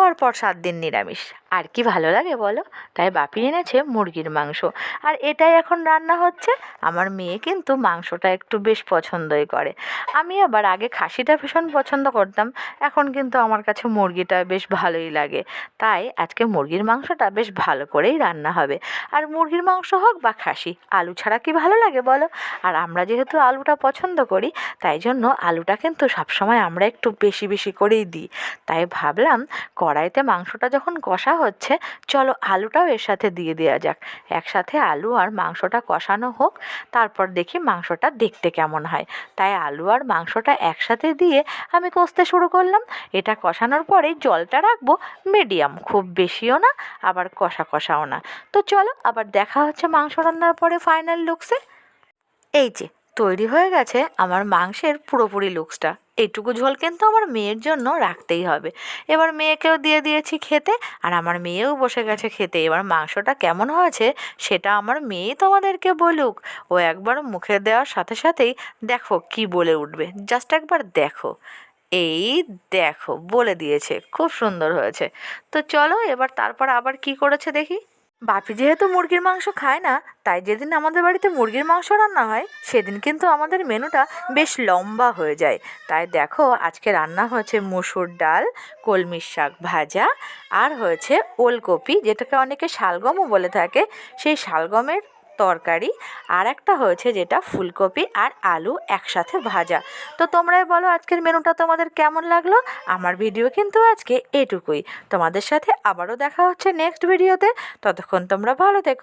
পরপর সাত দিন নিরামিষ। আর কি ভালো লাগে বলো? তাই বাপি এনেছে মুরগির মাংস। আর এটাই এখন রান্না হচ্ছে। আমার মেয়ে কিন্তু মাংসটা একটু বেশ পছন্দই করে। আমি আবার আগে খাসিটা ভীষণ পছন্দ করতাম। এখন কিন্তু আমার কাছে মুরগিটা বেশ ভালোই লাগে। তাই আজকে মুরগির মাংসটা বেশ ভালো করেই রান্না হবে। আর মুরগির মাংস হোক বা খাসি, আলু ছাড়া কি ভালো লাগে বলো? আর আমরা যেহেতু আলুটা পছন্দ করি, তাই জন্য আলুটা কিন্তু সবসময় আমরা একটু বেশি বেশি করেই দিই। তাই ভাবলাম কড়াইতে মাংসটা যখন কষা হচ্ছে, চলো আলুটাও এর সাথে দিয়ে দেওয়া যাক। একসাথে আলু আর মাংসটা কষানো হোক, তারপর দেখি মাংসটা দেখতে কেমন হয়। তাই আলু আর মাংসটা একসাথে দিয়ে আমি কষতে শুরু করলাম। এটা কষানোর পরেই জলটা রাখব, মিডিয়াম, খুব বেশিও না, আবার কষা কষাও না। তো চলো, আবার দেখা হচ্ছে মাংস রান্নার পরে ফাইনাল লুকসে এই যে, তৈরি হয়ে গেছে আমার মাংসের পুরোপুরি লুকসটা এইটুকু ঝোল কিন্তু আমার মেয়ের জন্য রাখতেই হবে। এবার মেয়েকেও দিয়ে দিয়েছি খেতে, আর আমার মেয়েও বসে গেছে খেতে। এবার মাংসটা কেমন হয়েছে সেটা আমার মেয়েই তোমাদেরকে বলুক। ও একবার মুখে দেওয়ার সাথে সাথেই দেখো কি বলে উঠবে। জাস্ট একবার দেখো। এই দেখো, বলে দিয়েছে। খুব সুন্দর হয়েছে। তো চলো এবার তারপর আবার কি করেছে দেখি? বাপি যেহেতু মুরগির মাংস খায় না, তাই যেদিন আমাদের বাড়িতে মুরগির মাংস রান্না হয়, সেদিন কিন্তু আমাদের মেনুটা বেশ লম্বা হয়ে যায়। তাই দেখো, আজকে রান্না হয়েছে মুসুর ডাল, কলমির শাক ভাজা, আর হয়েছে ওলকপি, যেটাকে অনেকে শালগমও বলে থাকে। সেই শালগমের তরকারি, আর একটা হয়েছে যেটা ফুলকপি আর আলু একসাথে ভাজা। তো তোমরাই বলো আজকের মেনুটা তোমাদের কেমন লাগল? আমার ভিডিও কিন্তু আজকে এটুকুই। তোমাদের সাথে আবারও দেখা হচ্ছে নেক্সট ভিডিওতে ততক্ষণ তোমরা ভালো থেকো।